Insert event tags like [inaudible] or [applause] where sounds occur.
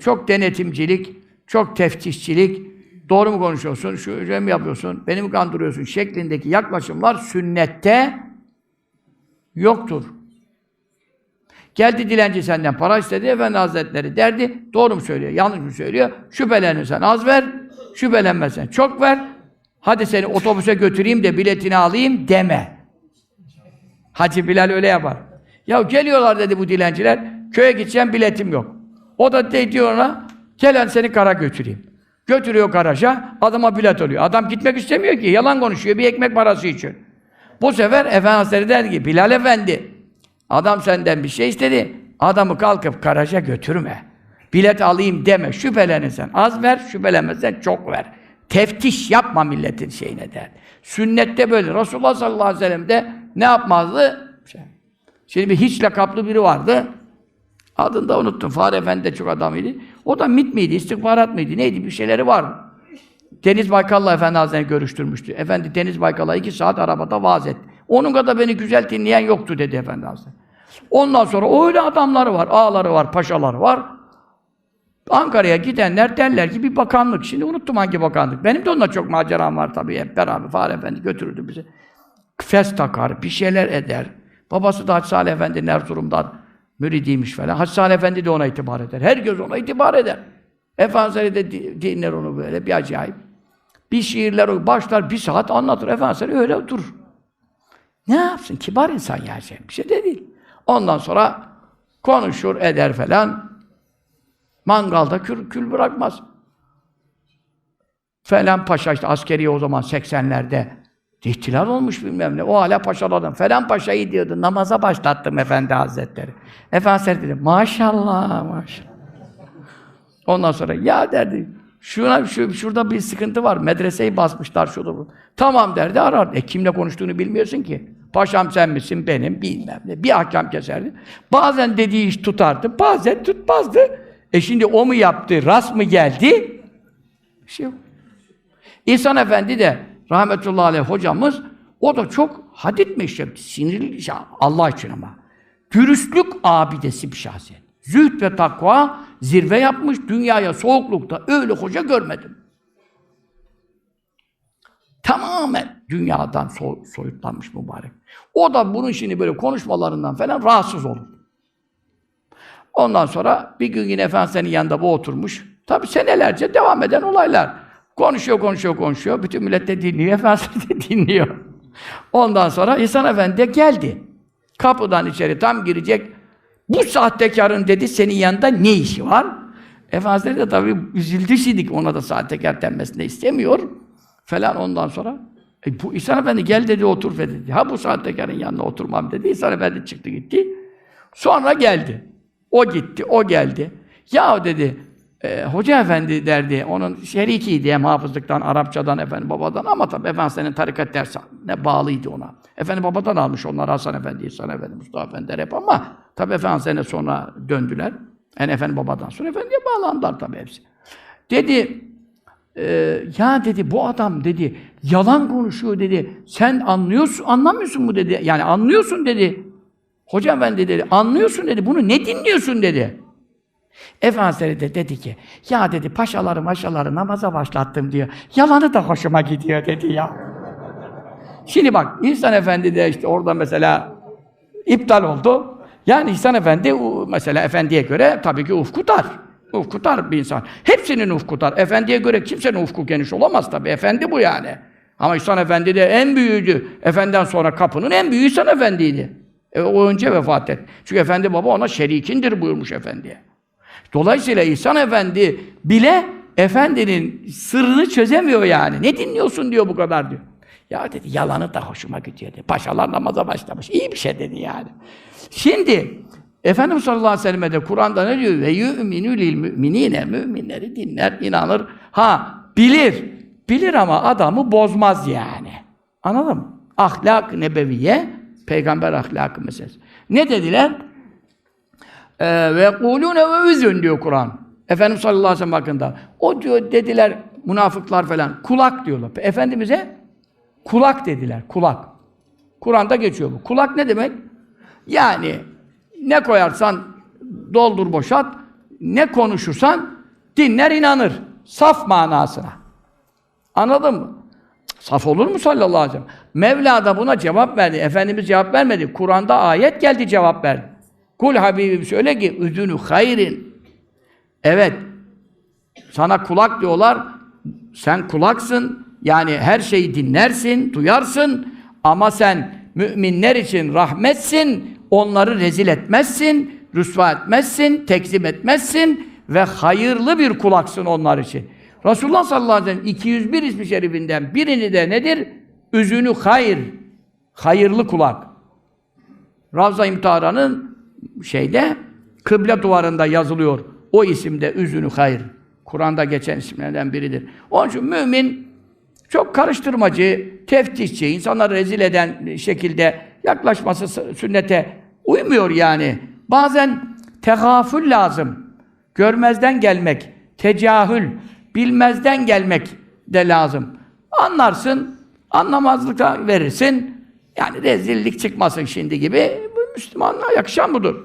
Çok denetimcilik, çok teftişçilik, doğru mu konuşuyorsun, şu şey mi yapıyorsun, beni mi kandırıyorsun şeklindeki yaklaşımlar sünnette yoktur. Geldi dilenci senden para istedi, Efendi Hazretleri derdi, doğru mu söylüyor, yanlış mı söylüyor? Şüphelenirsen az ver, şüphelenmezsen çok ver. Hadi seni otobüse götüreyim de biletini alayım deme. Hacı Bilal öyle yapar. Ya geliyorlar dedi bu dilenciler, köye gideceğim biletim yok. O da de diyor ona, gelen seni kara götüreyim. Götürüyor garaja, adama bilet alıyor. Adam gitmek istemiyor ki, yalan konuşuyor bir ekmek parası için. Bu sefer Efendi Hazretleri der ki, Bilal Efendi, adam senden bir şey istedi, adamı kalkıp garaja götürme. Bilet alayım deme, şüphelenirsen az ver, şüphelenmezsen çok ver. Teftiş yapma milletin şeyine der. Sünnette böyle. Resulullah sallallahu aleyhi ve sellem de ne yapmazdı? Şimdi bir hiç lakaplı biri vardı. Adını da unuttum. Fahri Efendi de çok adamıydı. O da MİT miydi, istihbarat mıydı, neydi bir şeyleri vardı. Deniz Baykal'la Efendi Hazretleri görüştürmüştü. Efendi Deniz Baykal'a iki saat arabada vaaz etti. Onun kadar beni güzel dinleyen yoktu dedi Efendi Hazretleri. Ondan sonra öyle adamları var, ağaları var, paşaları var. Ankara'ya gidenler derler ki bir bakanlık. Şimdi unuttum hangi bakanlık. Benim de onunla çok maceram var tabii. Hep beraber Fahri Efendi götürürdü bizi. Fes takar, bir şeyler eder. Babası da Hacı Salih Efendi Erzurum'dan müridiymiş falan. Salih Efendi de ona itibar eder. Herkes ona itibar eder. Efendimiz de di- dinler onu böyle bir acayip. Bir şiirler başlar bir saat anlatır. Efendimiz öyle durur. Ne yapsın? Kibar insan ya şey. Bir şey de değil. Ondan sonra konuşur, eder falan. Mangalda kül, kül bırakmaz. Falan paşa işte askeri o zaman 80'lerde ihtilal olmuş bilmem ne. O hala paşalardan. Falan paşayı diyordu. Namaza başlattım Efendi Hazretleri. Efendi Hazretleri dedi. Maşallah maşallah. Ondan sonra ya derdi. Şuna, şu, şurada bir sıkıntı var. Medreseyi basmışlar şurada bu. Tamam derdi arar. E kimle konuştuğunu bilmiyorsun ki. Paşam sen misin benim bilmem ne. Bir ahkam keserdi. Bazen dediği iş tutardı. Bazen tutmazdı. E şimdi o mu yaptı? Rast mı geldi? Bir şey yok. İhsan Efendi de rahmetullahi aleyh hocamız o da çok hadit meşrep, sinirli Allah için ama. Dürüstlük abidesi bir şahsiyet. Zühd ve takva zirve yapmış, dünyaya soğuklukta öyle hoca görmedim. Tamamen dünyadan so soyutlanmış mübarek. O da bunun şimdi böyle konuşmalarından falan rahatsız olur. Ondan sonra bir gün yine Efendimiz'in yanında bu oturmuş. Tabi senelerce devam eden olaylar. Konuşuyor, konuşuyor, konuşuyor. Bütün millet de dinliyor, Efendimiz de [laughs] dinliyor. Ondan sonra İhsan Efendi de geldi. Kapıdan içeri tam girecek. Bu sahtekarın dedi senin yanında ne işi var? Efendimiz de tabii üzüldü şimdi ona da sahtekar denmesini istemiyor. Falan ondan sonra. E, bu İhsan Efendi gel dedi otur dedi. Ha bu sahtekarın yanına oturmam dedi. İhsan Efendi çıktı gitti. Sonra geldi. O gitti, o geldi. Ya dedi, e, Hoca Efendi derdi, onun şerikiydi hem hafızlıktan, Arapçadan, efendim babadan ama tabii Efendi senin tarikat dersine bağlıydı ona. Efendi babadan almış onlar Hasan Efendi, İhsan Efendi, Mustafa Efendi hep ama tabii Efendi sene sonra döndüler. Yani Efendi babadan sonra Efendi'ye bağlandılar tabii hepsi. Dedi, e, ya dedi bu adam dedi yalan konuşuyor dedi. Sen anlıyorsun, anlamıyorsun mu dedi. Yani anlıyorsun dedi. Hoca efendi dedi, anlıyorsun dedi, bunu ne dinliyorsun dedi. Efendimiz de dedi ki, ya dedi paşaları maşaları namaza başlattım diyor. Yalanı da hoşuma gidiyor dedi ya. Şimdi bak, İhsan Efendi de işte orada mesela iptal oldu. Yani İhsan Efendi mesela efendiye göre tabii ki ufku dar. Ufku dar bir insan. Hepsinin ufku dar. Efendiye göre kimsenin ufku geniş olamaz tabii. Efendi bu yani. Ama İhsan Efendi de en büyüğüydü. Efendiden sonra kapının en büyüğü İhsan Efendi'ydi. E, o önce vefat etti. Çünkü Efendi baba ona şerikindir buyurmuş Efendi'ye. Dolayısıyla İhsan Efendi bile Efendinin sırrını çözemiyor yani. Ne dinliyorsun diyor bu kadar diyor. Ya dedi yalanı da hoşuma gidiyor dedi. Paşalar namaza başlamış. İyi bir şey dedi yani. Şimdi Efendimiz sallallahu aleyhi ve sellem de Kur'an'da ne diyor? Ve yu'minü lil müminine müminleri dinler, inanır. Ha bilir. Bilir ama adamı bozmaz yani. Anladın mı? Ahlak nebeviye, peygamber ahlakı meselesi. Ne dediler? Ee, ve kulune ve üzün diyor Kur'an. Efendimiz sallallahu aleyhi ve sellem hakkında. O diyor dediler münafıklar falan kulak diyorlar. Efendimiz'e kulak dediler. Kulak. Kur'an'da geçiyor bu. Kulak ne demek? Yani ne koyarsan doldur boşalt ne konuşursan dinler inanır. Saf manasına. Anladın mı? Saf olur mu sallallahu aleyhi ve sellem? Mevla da buna cevap verdi. Efendimiz cevap vermedi. Kur'an'da ayet geldi cevap verdi. Kul Habibim söyle ki üzünü hayrin. Evet. Sana kulak diyorlar. Sen kulaksın. Yani her şeyi dinlersin, duyarsın. Ama sen müminler için rahmetsin. Onları rezil etmezsin, rüsva etmezsin, tekzip etmezsin ve hayırlı bir kulaksın onlar için. Resulullah sallallahu aleyhi ve sellem 201 ismi şerifinden birini de nedir? Üzünü hayır. Hayırlı kulak. Ravza İmtihara'nın şeyde kıble duvarında yazılıyor. O isimde üzünü hayır. Kur'an'da geçen isimlerden biridir. Onun için mümin çok karıştırmacı, teftişçi, insanları rezil eden şekilde yaklaşması sünnete uymuyor yani. Bazen tegafül lazım. Görmezden gelmek, tecahül, bilmezden gelmek de lazım. Anlarsın, anlamazlıkta verirsin. Yani rezillik çıkmasın şimdi gibi. Müslümanlığa yakışan budur.